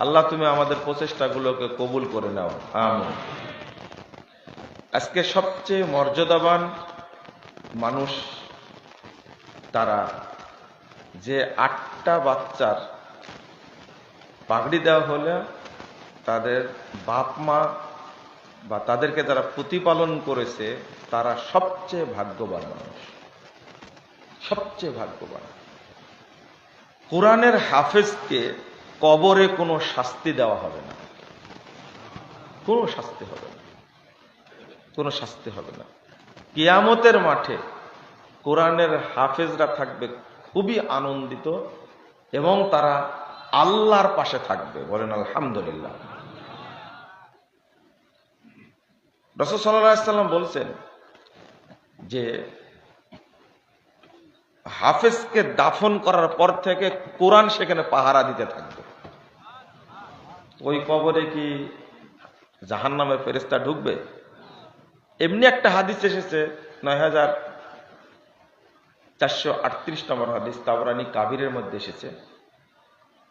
আল্লাহ, তুমি আমাদের প্রচেষ্টাগুলোকে কবুল করে নাও। আজকে সবচেয়ে মর্যাদাবান মানুষ তারা যে আটটা বাচ্চার পাগড়ি দেওয়া হলে তাদের বাপ মা বা তাদেরকে যারা প্রতিপালন করেছে, তারা সবচেয়ে ভাগ্যবান মানুষ। সবচেয়ে ভাগ্যবান। কোরআনের হাফেজকে কবরে কোনো শাস্তি দেওয়া হবে না। কোনো শাস্তি হবে না। কোনো শাস্তি হবে না। কিয়ামতের মাঠে কোরআনের হাফেজরা থাকবে খুবই আনন্দিত এবং তারা আল্লাহর পাশে থাকবে। বলেন, আলহামদুলিল্লাহ। রসদ সাল্লাম বলছেন যে, হাফেজকে দাফন করার পর থেকে কোরআন সেখানে পাহারা দিতে থাকবে। ওই কবরে কি জাহান নামের ফেরেস্তা ঢুকবে? এমনি একটা হাদিস এসেছে, নয় হাজার চারশো আটত্রিশ নম্বর হাদিস তাবরানি কাবিরের মধ্যে এসেছে।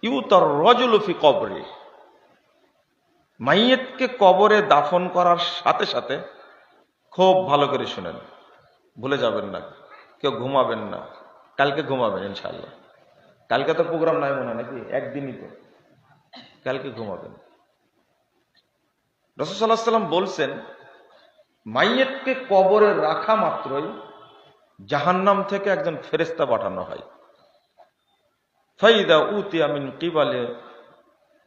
ইউতর রজলুফি কবরে। মাইয়েতকে কবরে দাফন করার সাথে সাথে খুব ভালো করে শুনেন। ভুলে যাবেন না, কেউ ঘুমাবেন না। কালকে ঘুমাবেন ইনশাল্লাহ কালকে তো প্রোগ্রাম নাই মনে নাকি? একদিনই তো। কালকে ঘুমাবেন। রসদাল্লাহ বলছেন, মাইয়েতকে কবরে রাখা মাত্রই জাহান্নাম থেকে একজন ফেরেস্তা পাঠানো হয়। ফাইদা উতিয়ামিন কিবালে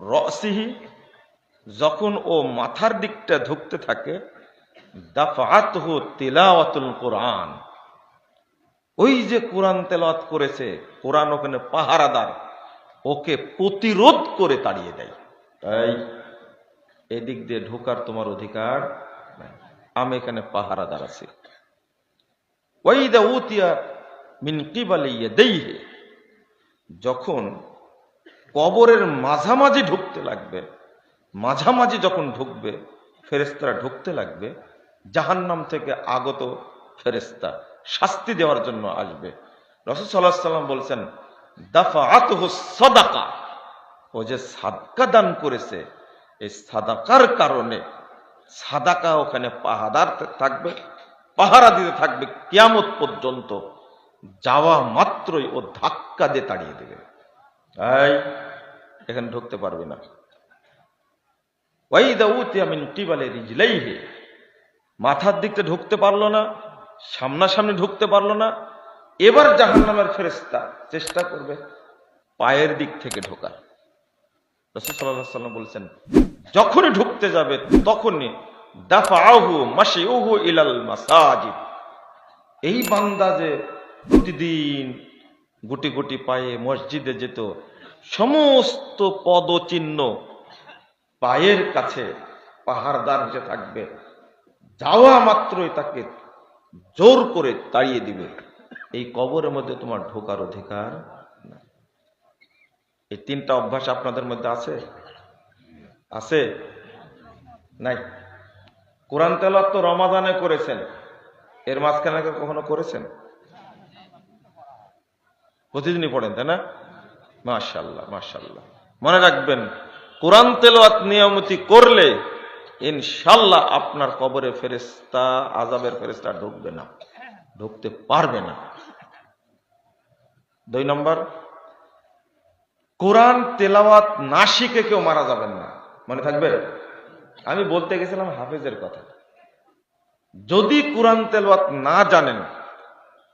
রসিহি, যখন ও মাথার দিকটা ধুকতে থাকে দাফাতহু তিলাওয়াতুল কোরআন। ওই যে কোরআন তেলাওয়াত করেছে, কোরআন ওখানে পাহারাদার। ওকে প্রতিরোধ করে তাড়িয়ে দেয়। তাই এদিক দিয়ে ঢোকার তোমার অধিকার আমি এখানে পাহারাদার আছি। ওয়াইদা উতিয়া মিন কিবালিয়ে দেইহে যখন কবরের মাঝামাঝি ঢুকতে লাগবে, মাঝামাঝি যখন ঢুকবে ফেরেস্তারা ঢুকতে লাগবে, জাহান্নাম থেকে আগত ফেরেস্তা শাস্তি দেওয়ার জন্য আসবে। রসদ সাল্লাহ সাল্লাম বলছেন সদাকা। ও যে সাদকা দান করেছে, এই সাদাকার কারণে সাদাকা ওখানে পাহাদার থাকবে, পাহারা দিতে থাকবে, কিয়ামত পর্যন্ত যাওয়া মাত্রই ও ধাক্কা দিয়ে তাড়িয়ে দেবে। তাই এখানে ঢুকতে পারবে না। মাথার দিকতে ঢুকতে পারল না, সামনাসামনি ঢুকতে পারল না এবার জাহান্নামের ফেরেস্তা চেষ্টা করবে পায়ের দিক থেকে ঢোকার। রসুল বলছেন, যখনই ঢুকতে যাবে, তখনই দাফাহু মাসিউহু ইলাল মাসাজিদ। এই বান্দা যে প্রতিদিন গুটি গুটি পায়ে মসজিদে যেত, সমস্ত পদচিহ্ন পায়ের কাছে পাহাড়দার হিসেবে থাকবে। যাওয়া মাত্রই তাকে জোর করে তাড়িয়ে দিবে। এই কবরের মধ্যে তোমার ঢোকার অধিকার। এই তিনটা অভ্যাস আপনাদের মধ্যে আছে? আছে? নাই। কোরআন তেলাত তো রমাদানে করেছেন। এর মাঝখানে কখনো করেছেন? প্রতিদিনই পড়েন, তাই না? মাশাল্লাহ মাশাল্লাহ মনে রাখবেন, কোরআন তেলাওয়াত নিয়মিত করলে ইনশাল্লাহ আপনার কবরে ফেরেস্তা আজাবের ফেরেস্তা ঢুকবে না। ঢুকতে পারবে না। দুই নম্বর, কোরআন তেলাওয়াত না শিখে কেউ মারা যাবেন না। মনে থাকবে? আমি বলতে গেছিলাম হাফেজের কথা। যদি কোরআন তেলাওয়াত না জানেন,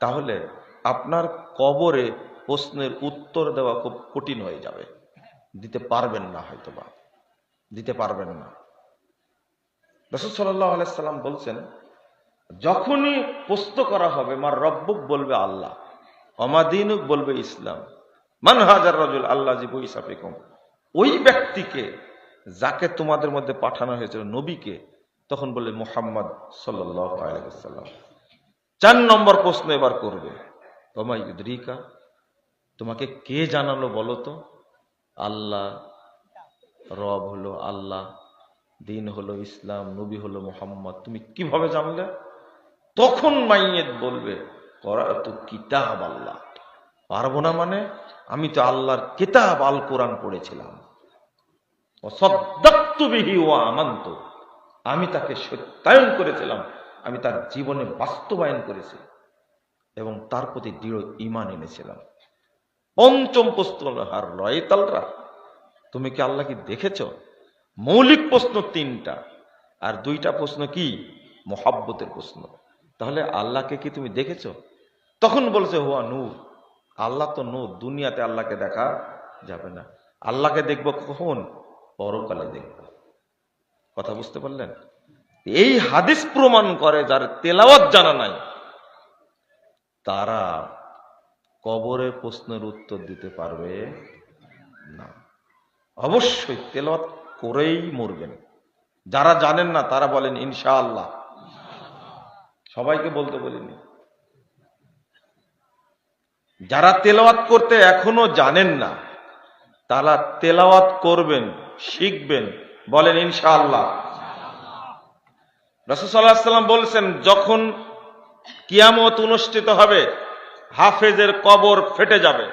তাহলে আপনার কবরে প্রশ্নের উত্তর দেওয়া খুব কঠিন হয়ে যাবে। দিতে পারবেন না হয়তোবা। দিতে পারবেন না। রসদ সাল্লাহ আলাইসাল্লাম বলছেন, যখনই প্রশ্ন করা হবে, মার রব্বুক বলবে আল্লাহ। অমাদিনুক বলবে ইসলাম। মান হাজার রজুল, আল্লাহ জিবু ইসাফিকুম ওই ব্যক্তিকে, যাকে তোমাদের মধ্যে পাঠানো হয়েছিল নবীকে, তখন বলে মোহাম্মদ আলাইসাল্লাম চার নম্বর প্রশ্ন এবার করবে। তোমায় ইউদ্রিকা, তোমাকে কে জানালো বলো তো? আল্লাহ, রব হলো আল্লাহ, দিন হলো ইসলাম, নবী হলো মোহাম্মদ। তুমি কীভাবে জানলে? তখন মাইয়েত বলবে করা তো কিতাব আল্লাহ। পারব না মানে? আমি তো আল্লাহর কিতাব আল কোরআন পড়েছিলাম। ও সদ্দাক্তু ও আমান্ত। আমি তাকে সত্যায়ন করেছিলাম। আমি তার জীবনে বাস্তবায়ন করেছি। এবং তার প্রতি দৃঢ় ইমান এনেছিলাম। পঞ্চম প্রশ্ন হলো, আর রয়তালরা তুমি কি আল্লাহকে দেখেছ? মৌলিক প্রশ্ন তিনটা। আর দুইটা প্রশ্ন কি? মোহাব্বতের প্রশ্ন। তাহলে আল্লাহকে কি তুমি দেখেছ? তখন বলছে, হুয়া নূর। আল্লাহ তো নূর, দুনিয়াতে আল্লাহকে দেখা যাবে না। আল্লাহকে দেখব কখন? পরকালে দেখব। কথা বুঝতে পারলেন? এই হাদিস প্রমাণ করে, যার তেলাওয়াত জানা নাই, তারা কবরে প্রশ্নের উত্তর দিতে পারবে না। অবশ্যই তেলাওয়াত করেই মরবেন। যারা জানেন না, তারা বলেন, ইনশাআল্লাহ। সবাইকে বলতে বলিনি। যারা তেলাওয়াত করতে এখনও জানেন না, তারা তেলাওয়াত করবেন, শিখবেন, বলেন ইনশাআল্লাহ। রসুসাল্লাম বলছেন, যখন কিয়ামত অনুষ্ঠিত হবে, হাফেজের কবর ফেটে যাবে।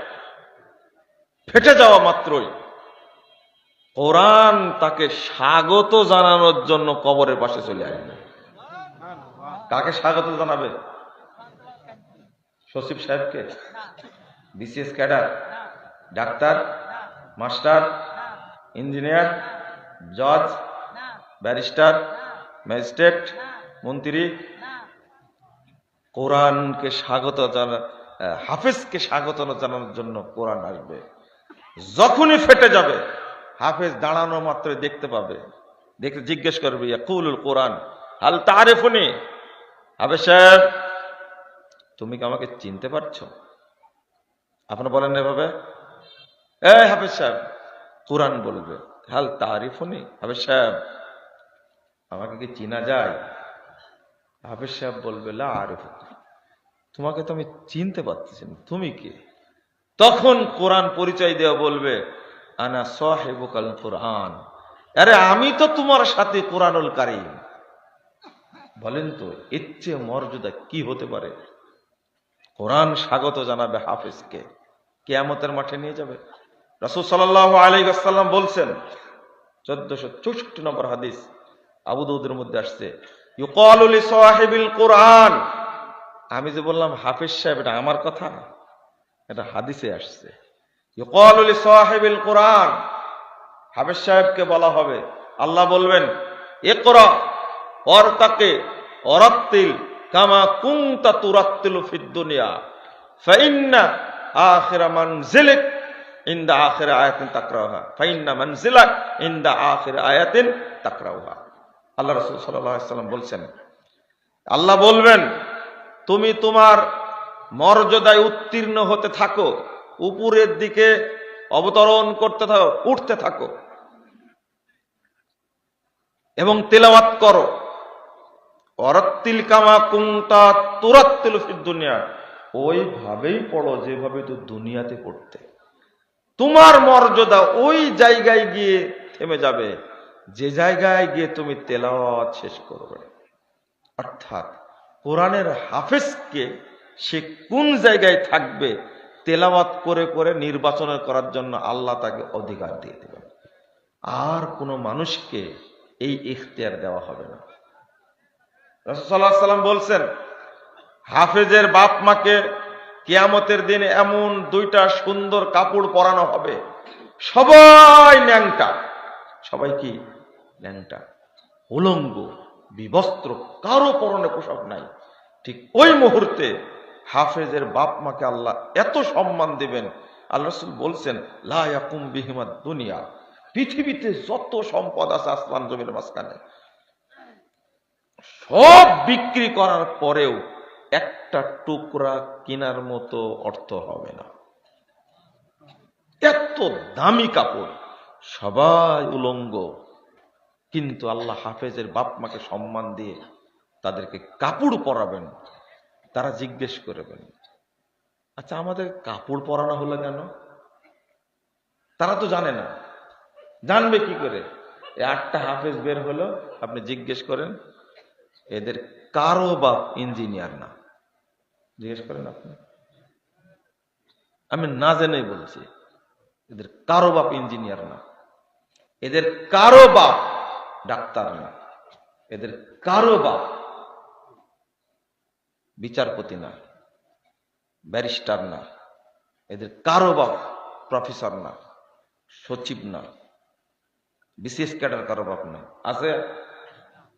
ফেটে যাওয়া মাত্রই। কোরআন তাকে স্বাগত জানানোর জন্য কবরের পাশে চলে আসবে। কাকে স্বাগত জানাবে? সচিব সাহেবকে? BCS cadre? Doctor? Master? Engineer? জজ? ব্যারিস্টার? ম্যাজিস্ট্রেট? মন্ত্রী? কোরআনকে স্বাগত জানা হাফেজকে স্বাগত জানানোর জন্য কোরআন আসবে। যখনই ফেটে যাবে হাফেজ দাঁড়ানো মাত্র দেখতে পাবে। দেখে জিজ্ঞেস করবে কুল কোরআন হাল তারেফুনি? হাফেজ সাহেব? তুমি কি আমাকে চিনতে পারছ? আপনারা বলেন এভাবে। এ হাফেজ সাহেব, কোরআন বলবে। হাল তারিফুনি হাফেজ সাহেব, আমাকে কি চিনা যায়? হাফেজ সাহেব বলবে, লা আরিফ তোমাকে তো আমি চিনতে পারতেছি না। তুমি কে? তখন কোরআন পরিচয় দেওয়া বলবে, আনা সাহেবুকাল কোরআন। আরে আমি তো তোমার সাথে কোরআনুল কারিম। বলেন তো, এর চেয়ে মর্যাদা কি হতে পারে? কোরআন স্বাগত জানাবে হাফিজকে। কেয়ামতের মাঠে নিয়ে যাবে। রাসুল সাল্লাহ আলাইসাল্লাম বলছেন, চোদ্দশো চৌষট্টি নম্বর হাদিস আবু দৌদের মধ্যে আসছে কোরআন। আমি যে বললাম, হাফিজ সাহেব, এটা আমার কথা এটা হাদিসে আসছে। ইউকালুলি কোরআন। হাফিজ সাহেবকে বলা হবে, আল্লাহ বলবেন এ করা অর তাকে অরাত্তিল কামা কুংতা তুরাত্তিলু ফিদ দুনিয়া। ফাইন্না আখিরা মানজিলিক ইন্দা আখিরা আয়াতিন তাকরাউহা। ফাইন্না মানজিলাক ইন্দা আখিরা আয়াতিন তাকরাউহা। আল্লাহ রাসূল সাল্লাল্লাহু আলাইহি সাল্লাম বলছেন, আল্লাহ বলবেন, তুমি তোমার মর্যাদায় উত্তীর্ণ হতে থাকো, উপরের দিকে অবতরণ করতে থাকো, উঠতে থাকো। এবং তেলাওয়াত করো। অরত্তিল কামা কুংতা তুরাত্তিল ফিদ দুনিয়া। ওইভাবেই পড়ো, যেভাবে তো দুনিয়াতে পড়তে। তোমার মর্যাদা ওই জায়গায় গিয়ে থেমে যাবে। যে জায়গায় গিয়ে তুমি তেলাওয়াত শেষ করবে। অর্থাৎ কোরআনের হাফেজকে সে কোন জায়গায় থাকবে, তেলাওয়াত করে করে নির্বাচন করার জন্য আল্লাহ তাকে অধিকার দিয়ে দেবেন। আর কোনো মানুষকে এই ইখতিয়ার দেওয়া হবে না। রসদাল্লাহ বলছেন, হাফেজের বাপ মাকে কিয়ামতের দিন এমন দুইটা সুন্দর কাপড় পরানো হবে। সবাই ন্যাংটা। সবাই কি? ন্যাংটা। উলঙ্গ, বিবস্ত্র, কারও পরনে পোশাক নাই। ঠিক ওই মুহূর্তে হাফেজের বাপ মাকে আল্লাহ এত সম্মান দেবেন। আল্লাহ রসুল বলছেন লায়াকুম বিহিমাত দুনিয়া। পৃথিবীতে যত সম্পদ আছে আসমান জমির মাঝখানে সব বিক্রি করার পরেও একটা টুকরা কেনার মতো অর্থ হবে না। এত দামি কাপড়, সবাই উলঙ্গ। কিন্তু আল্লাহ হাফেজের বাপ মাকে সম্মান দিয়ে তাদেরকে কাপড় পরাবেন, তারা জিজ্ঞেস করবেন আচ্ছা আমাদের কাপড় পরানো হলো কেন? তারা তো জানে না। জানবে কি করে? আটটা হাফেজ বের হলো, আপনি জিজ্ঞেস করেন এদের কারও বাপ ইঞ্জিনিয়ার না। জিজ্ঞেস করেন আপনি। আমি না জেনেই বলছি, এদের কারও বাপ ইঞ্জিনিয়ার না। এদের কারও বাপ ডাক্তার না। এদের কারও বাপ বিচারপতি না, ব্যারিস্টার না। এদের কারও বাপ প্রফেসর না, সচিব না, বিশেষ ক্যাডার কারও বাপ না। আছে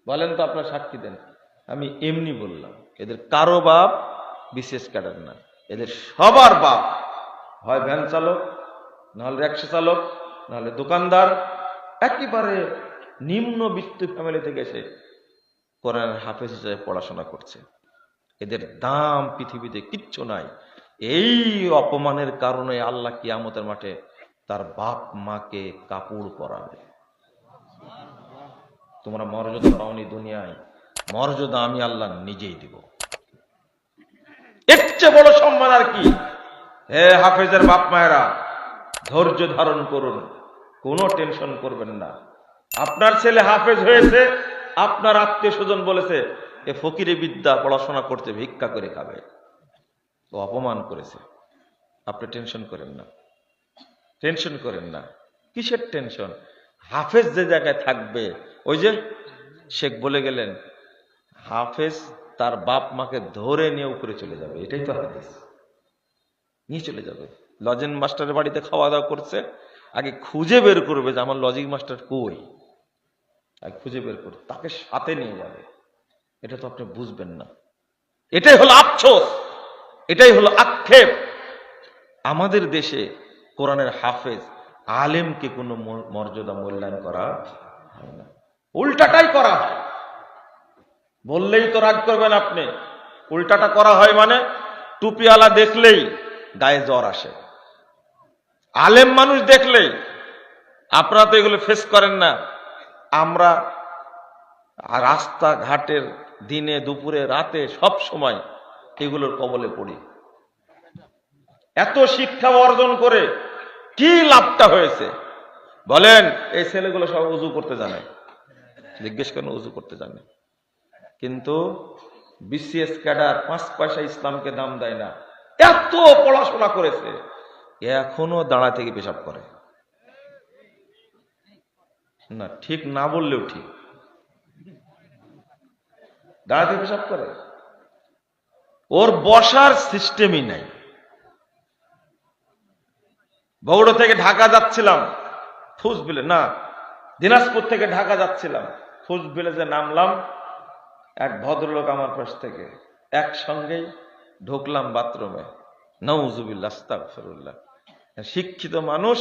বলেন তো আপনার সাক্ষী দেন। আমি এমনি বললাম, এদের কারও বাপ বিশেষ ক্যাডার না, এদের সবার বাপ। হয় ভ্যান চালক, নাহলে রিক্সা চালক, নাহলে দোকানদার। একেবারে নিম্নবিত্ত ফ্যামিলি থেকে এসে কোরআন হাফেজ হিসেবে পড়াশোনা করছে। এদের দাম পৃথিবীতে কিচ্ছু নাই। এই অপমানের কারণে আল্লাহ কিয়ামতের মাঠে তার বাপ মাকে কাপড় পরাবে। তোমরা মর্যাদা পাওনি দুনিয়ায়। মর্যাদা আমি আল্লাহ নিজেই দিব। এর চেয়ে বড় সম্মান আর কি? হে হাফেজের বাপ মায়েরা, ধৈর্য ধারণ করুন, কোনো টেনশন করবেন না। আপনার ছেলে হাফেজ হয়েছে, আপনার আত্মীয় স্বজন বলেছে, এ ফকিরে বিদ্যা পড়াশোনা করতে ভিক্ষা করে খাবে। ও অপমান করেছে। আপনি টেনশন করেন না। টেনশন করেন না। কিসের টেনশন? হাফেজ যে জায়গায় থাকবে ওই যে শেখ বলে গেলেন, হাফেজ তার বাপ মাকে ধরে নিয়ে উপরে চলে যাবে। এটাই তো হাদিস। নিয়ে চলে যাবে। লজেন মাস্টারের বাড়িতে খাওয়া দাওয়া করছে, আগে খুঁজে বের করবে যে আমার লজিক মাস্টার কই। আগে খুঁজে বের করবে, তাকে সাথে নিয়ে যাবে। এটা তো আপনি বুঝবেন না। এটাই হলো আফসোস। এটাই হলো আক্ষেপ। আমাদের দেশে কোরআনের হাফেজ আলেমকে কোনো মর্যাদা মূল্যায়ন করা হয় না। উল্টাটাই করা হয়। বললেই তো রাগ করবেন আপনি। উল্টাটা করা হয় মানে টুপিওয়ালা দেখলেই গায়ে জ্বর আসে। আলেম মানুষ দেখলেই, আপনারা তো এগুলো ফেস করেন না। আমরা রাস্তা ঘাটের দিনে, দুপুরে, রাতে সব সময় এগুলোর কবলে পড়ি। এত শিক্ষা অর্জন করে কি লাভটা হয়েছে? বলেন, এই ছেলেগুলো সব উজু করতে জানে। জিজ্ঞেস করেন উজু করতে জানে কিন্তু বিসিএস ক্যাডার পাঁচ পয়সা ইসলামকে দাম দেয় না, এত পড়াশোনা করেছে এখনও দাঁড়া থেকে পেশাব করে। না, ঠিক না বললেও ঠিক। দাঁড়া থেকে পেশাব করে। ওর বসার সিস্টেমই নাই। বগুড়া থেকে ঢাকা যাচ্ছিলাম, ফুসবিলে, না, দিনাজপুর থেকে ঢাকা যাচ্ছিলাম। ফুসবিলে যে নামলাম, এক ভদ্রলোক আমার পাশ থেকে একসঙ্গেই ঢুকলাম বাথরুমে। নৌজুবিল্লাহ শিক্ষিত মানুষ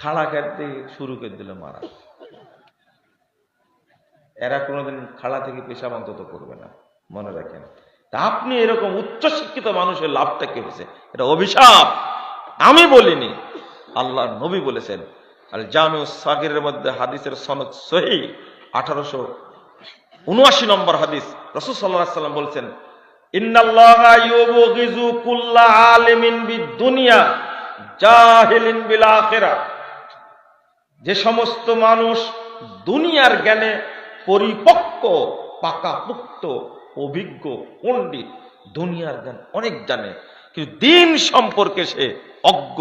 খাড়া কাটতে শুরু করে দিল মারা। এরা কোনোদিন খাড়া থেকে পেশাব অন্তত করবে না, মনে রাখেন। তা আপনি এরকম উচ্চ শিক্ষিত মানুষের লাভটা কি হয়েছে? এটা অভিশাপ। আমি বলিনি আল্লাহ নবী বলেছেন আর জামে সাগিরের মধ্যে হাদিসের সনদ সহি আঠারোশো উনআশি নম্বর হাদিস। রসুল সাল্লাহ সাল্লাম বলছেন যে সমস্ত মানুষ দুনিয়ার জ্ঞানে পরিপক্ক, পাকাপুক্ত, অভিজ্ঞ, পণ্ডিত, দুনিয়ার জ্ঞান অনেক জানে, কিন্তু দিন সম্পর্কে সে অজ্ঞ,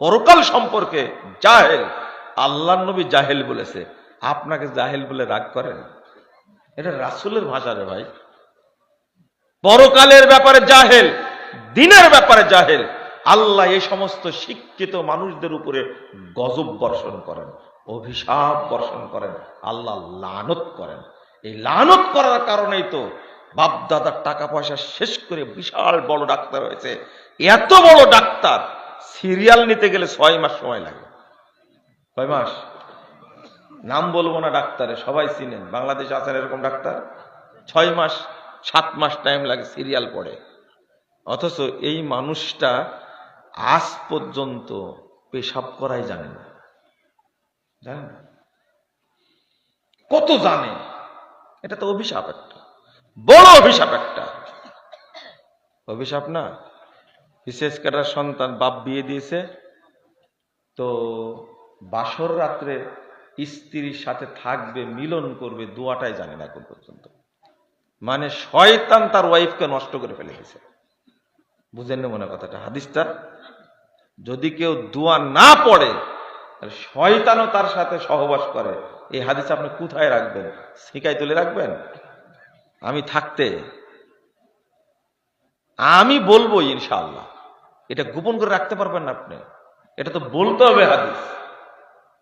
পরকাল সম্পর্কে জাহেল আল্লাহ নবী জাহেল বলেছে। আপনাকে জাহেল বলে রাগ করেন? এটা রাসুলের ভাষা রে ভাই। পরকালের ব্যাপারে জাহেল, দিনের ব্যাপারে জাহেল। আল্লাহ এই সমস্ত শিক্ষিত মানুষদের উপরে গজব বর্ষণ করেন, অভিশাপ বর্ষণ করেন, আল্লাহ লানত করেন। এই লানত করার কারণেই তো বাপদাদার টাকা পয়সা শেষ করে বিশাল বড় ডাক্তার হয়েছে। এত বড় ডাক্তার, সিরিয়াল নিতে গেলে ছয় মাস সময় লাগে। কয় মাস? নাম বলব না ডাক্তারে, সবাই চিনেন। বাংলাদেশে আছেন এরকম ডাক্তার? ছয় মাস, সাত মাস টাইম লাগে সিরিয়াল পড়ে। অথচ এই মানুষটা আজ পর্যন্ত পেশাব করাই জানে না। জানেন? কত জানে? এটা তো অভিশাপ একটা। বড় অভিশাপ একটা। অভিশাপ না? বিশেষ কাটার সন্তান বাপ বিয়ে দিয়েছে, তো বাসর রাত্রে স্ত্রীর সাথে থাকবে, মিলন করবে, দোয়াটাই জানে না এখন পর্যন্ত। মানে শয়তান তার ওয়াইফকে নষ্ট করে ফেলে দিয়েছে। বুঝেন না মনে কথাটা? হাদিসটা, যদি কেউ দোয়া না পড়ে শয়তানও তার সাথে সহবাস করে। এই হাদিস আপনি কোথায় রাখবেন? শিকায় তুলে রাখবেন? আমি থাকতে, আমি বলব ইনশাআল্লাহ। এটা গোপন করে রাখতে পারবেন না আপনি। এটা তো বলতে হবে হাদিস।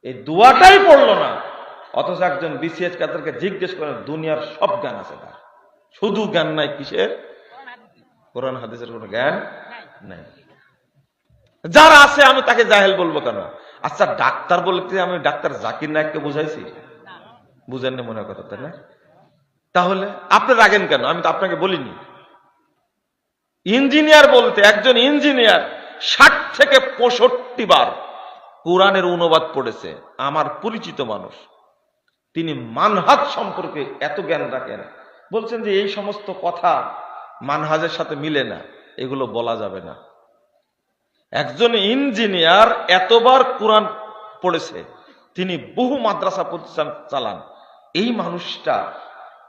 এই দোয়াটাই পড়ল না। অথচ একজন বিসিএস কাদেরকে জিজ্ঞেস করেন, দুনিয়ার সব জ্ঞান আছে তার শুধু জ্ঞান নাই কিসের? কোরআন, হাদিসের কোনো জ্ঞান নাই। যারা আছে, আমি তাকে জাহেল বলব কেন? আচ্ছা ডাক্তার বলতে আমি ডাক্তার জাকির নায়ককে বুঝাইছি? বুঝেন না মনে কথা, তাই না? তাহলে আপনি রাগেন কেন? আমি তো আপনাকে বলিনি। ইঞ্জিনিয়ার বলতে, একজন ইঞ্জিনিয়ার ষাট থেকে পঁয়ষট্টি বার কোরআনের অনুবাদ পড়েছে, আমার পরিচিত মানুষ। তিনি মানহাজ সম্পর্কে এত জ্ঞান রাখেন। বলছেন যে এই সমস্ত কথা মানহাজের সাথে মিলে না, এগুলো বলা যাবে না। একজন ইঞ্জিনিয়ার এতবার কোরআন পড়েছে, তিনি বহু মাদ্রাসা প্রতিষ্ঠান চালান। এই মানুষটা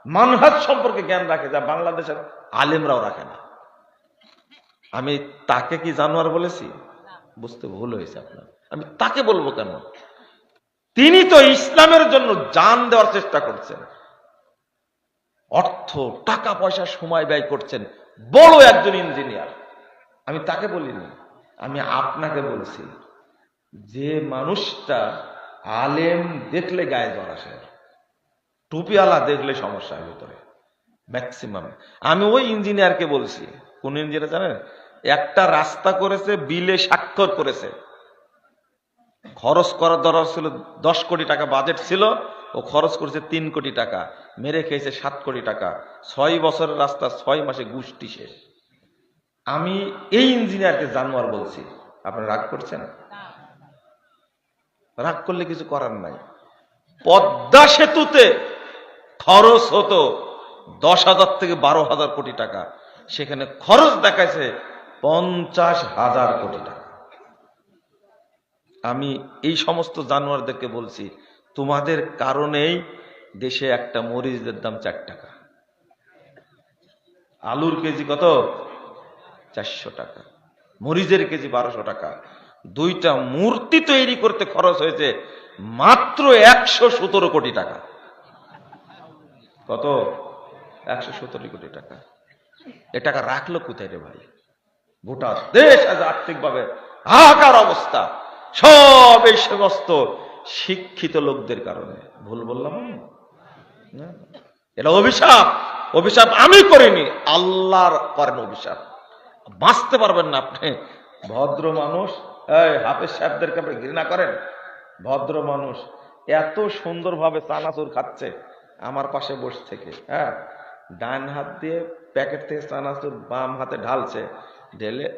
মানহাজ সম্পর্কে জ্ঞান রাখে যা বাংলাদেশের আলেমরাও রাখে না। আমি তাকে কি জানোয়ার বলেছি? বুঝতে ভুল হয়েছে আপনার। আমি তাকে বলব কেন? তিনি তো ইসলামের জন্য জান দেওয়ার চেষ্টা করছেন। অর্থ, টাকা, পয়সা, সময় ব্যয় করছেন। বড় একজন ইঞ্জিনিয়ার। আমি তাকে বলিনি, আমি আপনাকে বলছি, যে মানুষটা আলেম দেখলে গায়ে জ্বর আসে, টুপিওয়ালা দেখলে সমস্যা হয় ভিতরে ম্যাক্সিমাম আমি ওই ইঞ্জিনিয়ারকে বলছি, কোন ইঞ্জিনিয়ার জানেন? একটা রাস্তা করেছে, বিলে স্বাক্ষর করেছে। খরচ করার দরকার ছিল, দশ কোটি টাকা বাজেট ছিল, ও খরচ করেছে তিন কোটি টাকা। মেরে খেয়েছে সাত কোটি টাকা। ছয় বছরের রাস্তা, ছয় মাসে গুষ্টি শেষ। আমি এই ইঞ্জিনিয়ারকে জানোয়ার বলছি। আপনারা রাগ করছেন? রাগ করলে কিছু করার নাই। পদ্মা সেতুতে খরচ হতো দশ হাজার থেকে বারো হাজার কোটি টাকা। সেখানে খরচ দেখাইছে পঞ্চাশ হাজার কোটি টাকা। আমি এই সমস্ত জানোয়ারদেরকে বলছি, তোমাদের কারণেই দেশে একটা মরিচদের দাম চার টাকা। আলুর কেজি কত? চারশো টাকা। মরিচের কেজি বারোশো টাকা। দুইটা মূর্তি তৈরি করতে খরচ হয়েছে মাত্র একশো সতেরো কোটি টাকা। কত? একশো সতেরো কোটি টাকা। এ টাকা রাখল কোথায় রে ভাই? গোটা দেশ আজ আর্থিকভাবে হাহাকার অবস্থা। সব এই সমস্ত শিক্ষিত লোকদের কারণে। ভুল বললাম। এটা অভিশাপ। অভিশাপ আমি করিনি, আল্লাহর করেন অভিশাপ। বাঁচতে পারবেন না আপনি। ভদ্র মানুষ হাফেজ সাহেবদেরকে আপনি ঘৃণা করেন? ভদ্র মানুষ, এত সুন্দরভাবে চানাচুর খাচ্ছে আমার পাশে বসে থেকে হ্যাঁ? ডান হাত দিয়ে প্যাকেট থেকে চানাচুর বাম হাতে ঢালছে, ঢেলে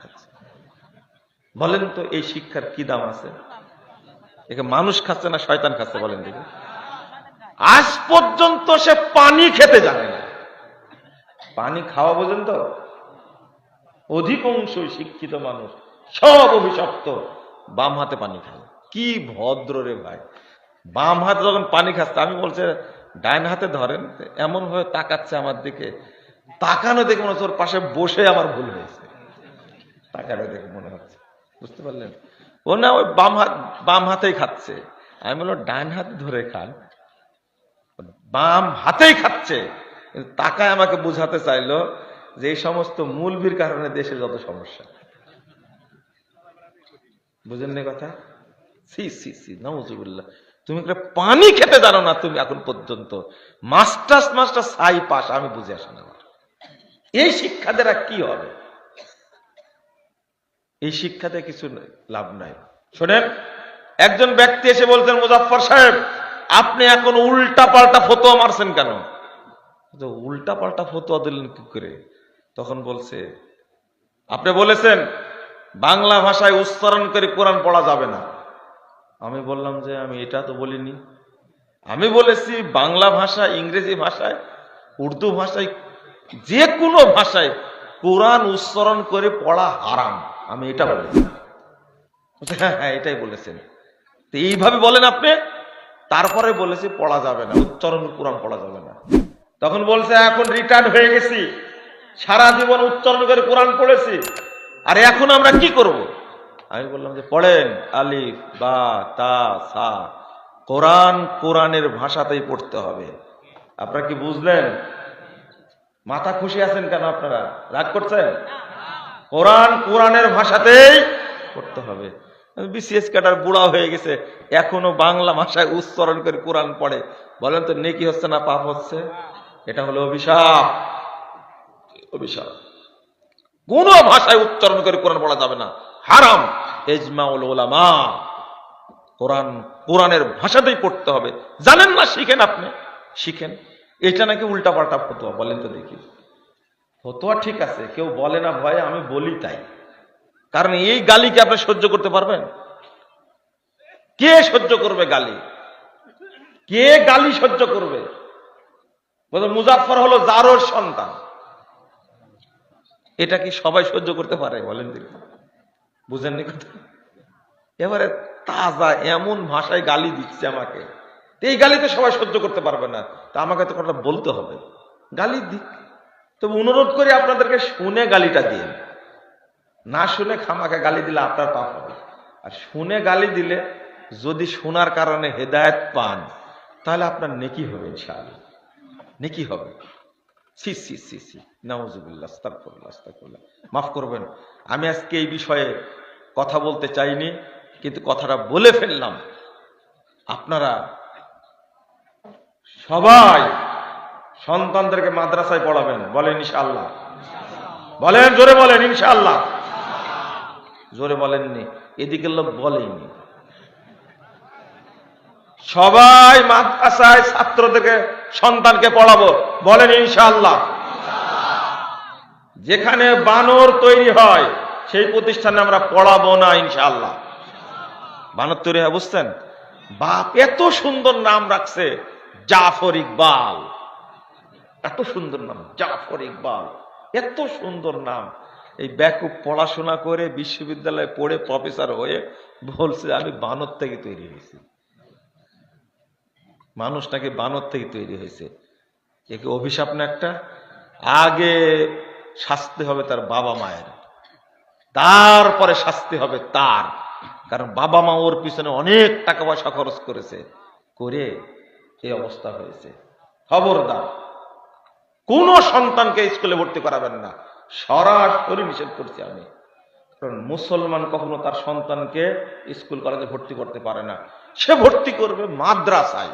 খাচ্ছে। বলেন তো, এই শিক্ষার কি দাম আছে? একে মানুষ খাচ্ছে না শয়তান খাচ্ছে বলেন দেখি। আজ পর্যন্ত সে পানি খেতে জানে না। পানি খাওয়া বোঝেন তো? অধিকাংশই শিক্ষিত মানুষ, সব অভিশপ্ত, বাম হাতে পানি খায়। কি ভদ্র রে ভাই। বাম হাতে যখন পানি খাচ্ছে, আমি বলছে ডাইন হাতে ধরেন, এমন ভাবে তাকাচ্ছে আমার দিকে। তাকানো দেখে মনে হচ্ছে ওর পাশে বসে আমার ভুল হয়েছে। তাকানো দেখে মনে হচ্ছে। বুঝতে পারলেন? ও না, ওই বাম হাত, বাম হাতেই খাচ্ছে। আমি বললাম, ডান হাতে ধরে খান। বাম হাতেই খাচ্ছে। তাকায় আমাকে বোঝাতে চাইলো যে এই সমস্ত মূলবির কারণে দেশে যত সমস্যা। বুঝেন না কথা? সি সি সি নজুবিল্লাহ তুমি পানি খেতে জানো না তুমি এখন পর্যন্ত। মাস্টার্স মাস্টার সাই পাস, আমি বুঝে আসি না। এই শিক্ষা দ্বারা কি হবে? এই শিক্ষাতে কিছু লাভ নাই। শোনেন, একজন ব্যক্তি এসে বলতেন মুজাফর সাহেব, আপনি এখন উল্টা পাল্টা ফতোয়া মারছেন কেন? উল্টা পাল্টা ফতোয়া দিলেন কি করে? তখন বলছে, আপনি বলেছেন, বাংলা ভাষায় উচ্চারণ করে কোরআন পড়া যাবে না। আমি বললাম যে, আমি এটা তো বলিনি। আমি বলেছি, বাংলা ভাষা, ইংরেজি ভাষায়, উর্দু ভাষায়, যে কোনো ভাষায় কোরআন উচ্চারণ করে পড়া হারাম। আমি এটা বলেছি। হ্যাঁ হ্যাঁ এটাই বলেছেন। তো এইভাবে বলেন আপনি, তারপরে বলেছি পড়া যাবে না, উচ্চারণ কোরআন পড়া যাবে না। তখন বলছে, এখন রিটায়ার্ড হয়ে গেছি, সারা জীবন উচ্চারণ করে কোরআন পড়েছি, আর এখন আমরা কি করব? আমি বললাম যে, পড়েন, আলিফ, বা, তা, সা, কোরআন কোরআনের ভাষাতেই পড়তে হবে। আপনারা কি বুঝলেন? মাথা খুশি আছেন কেন আপনারা? রাগ করছেন? কোরআন কোরআনের ভাষাতেই পড়তে হবে। বিসিএস ক্যাডার বুড়া হয়ে গেছে, এখনও বাংলা ভাষায় উচ্চারণ করে কোরআন পড়ে। বলেন তো, নেকি হচ্ছে না পাপ হচ্ছে? এটা হলো অভিশাপ। অভিশাপ। কোন ভাষায় উচ্চারণ করে কোরআন পড়া যাবে না। হারাম। এজমাউল ওলামা কোরআন, কোরআনের ভাষাতেই পড়তে হবে। জানেন না, শিখেন আপনি? শিখেন। এটা নাকি উল্টা পাল্টা ফতোয়া, বলেন তো দেখি। ফতোয়া ঠিক আছে, কেউ বলে না ভয়ে, আমি বলি তাই। কারণ এই গালিকে আপনি সহ্য করতে পারবেন? কে সহ্য করবে গালি? কে গালি সহ্য করবে? মুজাফর হলো জারোর সন্তান। এটা কি সবাই সহ্য করতে পারে? বলেন বুঝেননি কথা? এবারে তাজা, এমন ভাষায় গালি দিচ্ছে আমাকে। তো এই গালিতে সবাই সহ্য করতে পারবে না। তা আমাকে তো কথা বলতে হবে। গালি দিক। তবে অনুরোধ করি আপনাদেরকে শুনে গালিটা দিন। না শুনে খামাকে গালি দিলে আপনার পাপ হবে। আর শুনে গালি দিলে যদি শোনার কারণে হেদায়েত পান, তাহলে আপনার নেকি হবে ইনশাআল্লাহ। নেকি হবে। সি সি সি সি নাউজুবিল্লাহ মাফ করবেন, আমি আজকে এই বিষয়ে কথা বলতে চাইনি, কিন্তু কথাটা বলে ফেললাম। আপনারা সবাই সন্তানদেরকে মাদ্রাসায় পড়াবেন, বলেন ইনশাআল্লাহ। বলেন, জোরে বলেন, ইনশাআল্লাহ। জোরে বলেননি এদিকের লোক বলেনি। সবাই মাদ্রাসায় ছাত্রদেরকে, সন্তানকে পড়াবো, বলেন ইনশাআল্লাহ। যেখানে বানর তৈরি হয়, সেই প্রতিষ্ঠানে আমরা পড়াবো না ইনশাআল্লাহ। বানর তৈরি হয়, বুঝছেন? বাপ এত সুন্দর নাম রাখছে, জাফর ইকবাল। এত সুন্দর নাম, জাফর ইকবাল, এত সুন্দর নাম। এই ব্যাকুব পড়াশোনা করে বিশ্ববিদ্যালয়ে পড়ে প্রফেসর হয়ে বলছে, আমি বানর থেকে তৈরি হয়েছি। মানুষটাকে বানর থেকে তৈরি হয়েছে। একে অভিশাপ না একটা? আগে শাস্তি হবে তার বাবা মায়ের, তারপরে শাস্তি হবে তার। কারণ বাবা মা ওর পিছনে অনেক টাকা পয়সা খরচ করেছে, করে এই অবস্থা হয়েছে। খবরদার। কোন সন্তানকে স্কুলে ভর্তি করাবেন না। সরাসরি নিষেধ করছি আমি। কারণ মুসলমান কখনো তার সন্তানকে স্কুল, কলেজে ভর্তি করতে পারে না। সে ভর্তি করবে মাদ্রাসায়।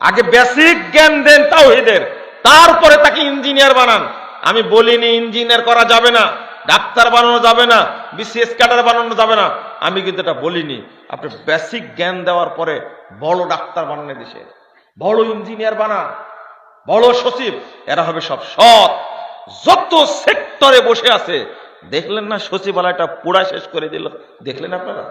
আগে বেসিক জ্ঞান দেন তাওহিদের। তারপরে তাকে ইঞ্জিনিয়ার বানান। আমি বলিনি ইঞ্জিনিয়ার করা যাবে না, ডাক্তার বানানো যাবে না বিসিএস ক্যাডার বানানো যাবে না। আমি কিন্তু এটা বলিনি। আপনি বেসিক জ্ঞান দেওয়ার পরে বড় ডাক্তার বানানো দেশে। বড় ইঞ্জিনিয়ার বানান। বড় সচিব, এরা হবে সব সৎ। যত সেক্টরে বসে আছে, দেখলেন না সচিবালয়টা পুরা শেষ করে দিল? দেখলেন আপনারা?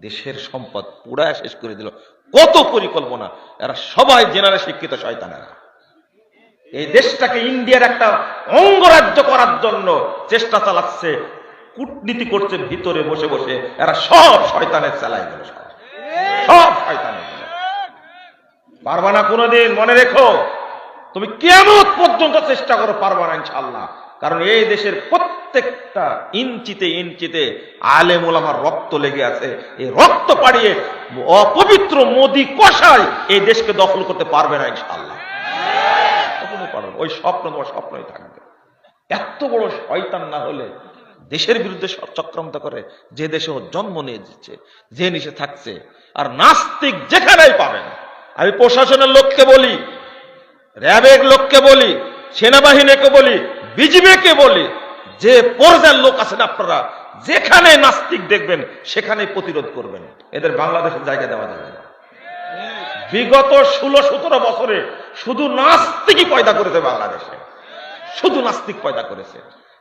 দেশের সম্পদ পুরা শেষ করে দিল। কত পরিকল্পনা, এরা সবাই জেনারে শিক্ষিত শয়তানেরা। এই দেশটাকে ইন্ডিয়ার একটা অঙ্গরাজ্য করার জন্য চেষ্টা চালাচ্ছে, কূটনীতি করছে, ভিতরে বসে বসে। এরা সব শয়তানের চালাই গেল সব। শয়তানের পারবা না কোনোদিন, মনে রেখো। তুমি কেমন পর্যন্ত চেষ্টা করো পারবা না ইনশাল্লাহ কারণ এই দেশের প্রত্যেকটা ইঞ্চিতে ইঞ্চিতে আলেম ওলামার রক্ত লেগে আছে। এই রক্ত পাড়িয়ে অপবিত্র মোদি কষায় এই দেশকে দখল করতে পারবে না ইনশাল্লাহ ওই স্বপ্ন তোমার স্বপ্নই থাকবে। এত বড় শয়তান না হলে দেশের বিরুদ্ধে চক্রান্ত করে, যে দেশে ও জন্ম নিয়ে দিচ্ছে যে নিচে থাকছে, আর নাস্তিক যেখানেই পাবেন আমি প্রশাসনের লোককে বলি র্যাবের লোককে বলি, সেনাবাহিনীকে বলি, বিজিবিকে বলি, যে পর্যায়ের লোক আছেন আপনারা, যেখানে নাস্তিক দেখবেন সেখানে প্রতিরোধ করবেন। এদের বাংলাদেশের জায়গা দেওয়া যাবে না। বিগত ষোলো সতেরো বছরে শুধু নাস্তিকই পয়দা করেছে বাংলাদেশে। শুধু নাস্তিক পয়দা করেছে।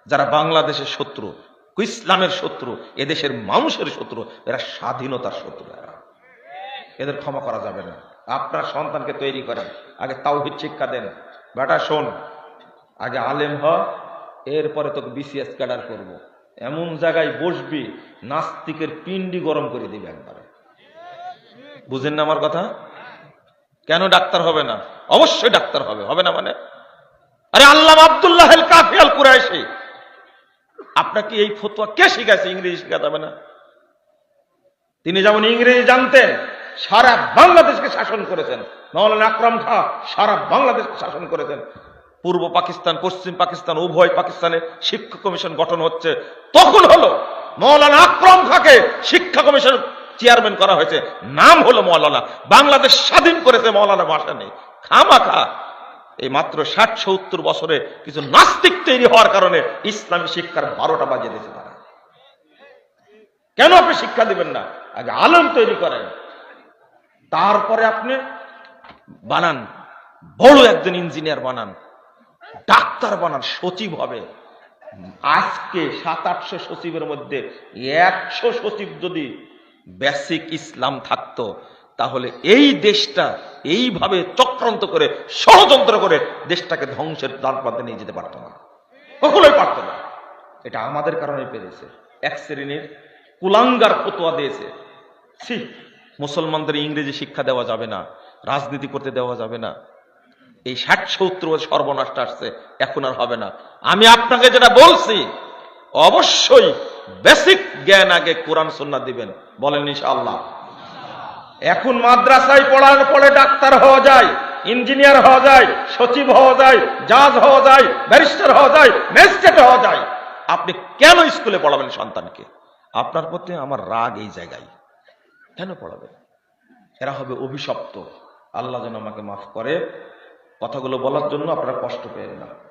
যারা বাংলাদেশের শত্রু, ইসলামের শত্রু, এদেশের মানুষের শত্রু, এরা স্বাধীনতার শত্রু। এরা এদের ক্ষমা করা যাবে না। আপনার সন্তানকে তৈরি করেন। আগে তাওহিদ শিক্ষা দেন। বেটা, শোন, আগে আলেম হ, এরপরে তোকে বিসিএস ক্যাডার করব। এমন জায়গায় বসবি, নাস্তিকের পিন্ডি গরম করে দিবে একবারে। বুঝেন না আমার কথা? কেন ডাক্তার হবে না? অবশ্যই ডাক্তার হবে। হবে না মানে? আরে আল্লাহ আব্দুল্লাহ কাফি আল কুরাইশি। আপনাকে এই ফতোয়া কে শিখাইছে? ইংরেজি শেখা যাবে না। তিনি যেমন ইংরেজি জানতেন সারা বাংলাদেশকে শাসন করেছেন। মৌলানা আকরাম খা, সারা বাংলাদেশকে শাসন করেছেন। পূর্ব পাকিস্তান, পশ্চিম পাকিস্তান, উভয় পাকিস্তানে শিক্ষা কমিশন গঠন হচ্ছে। তখন হলো মৌলানা আকরাম খাকে শিক্ষা কমিশন চেয়ারম্যান করা হয়েছে। নাম হলো মৌলানা বাংলাদেশ স্বাধীন করেছে মৌলানা ভাষা নেই খামাখা। এই মাত্র ষাট সত্তর বছরে কিছু নাস্তিক তৈরি হওয়ার কারণে ইসলামী শিক্ষার বারোটা বাজিয়ে দিয়েছে তারা। কেন আপনি শিক্ষা দিবেন না? আগে আলম তৈরি করেন। তারপরে আপনি বানান, বড় একজন ইঞ্জিনিয়ার বানান, ডাক্তার বানান, সচিব হবে। আজকে সাত, আটশো সচিবের মধ্যে একশো সচিব যদি বেসিক ইসলাম থাকতো, তাহলে এই দেশটা এইভাবে চক্রান্ত করে, ষড়যন্ত্র করে দেশটাকে ধ্বংসের দ্বার প্রান্তে নিয়ে যেতে পারতো না। কখনোই পারতো না। এটা আমাদের কারণে পেরেছে। এক শ্রেণির কুলাঙ্গার ফতোয়া দিয়েছে। ছি মুসলমানদের ইংরেজি শিক্ষা দেওয়া যাবে না, রাজনীতি করতে দেওয়া যাবে না। এই ষাট সত্তর সর্বনাশটা আসছে, এখন আর হবে না। আমি আপনাকে যেটা বলছি, অবশ্যই বেসিক জ্ঞান আগে কোরআন সন্না দিবেন, বলেন ইনশাআল্লাহ। এখন মাদ্রাসায় পড়ার পরে ডাক্তার হওয়া যায়, ইঞ্জিনিয়ার হওয়া যায়, সচিব হওয়া যায়, জাজ হওয়া যায়, ব্যারিস্টার হওয়া যায়, ম্যাজিস্ট্রেট হওয়া যায়। আপনি কেন স্কুলে পড়াবেন সন্তানকে? আপনার প্রতি আমার রাগ এই জায়গায়। কেন পড়াবে? এরা হবে অভিশপ্ত। আল্লাহ যেন আমাকে মাফ করে। কথাগুলো বলার জন্য আপনারা কষ্ট পেয়ে না।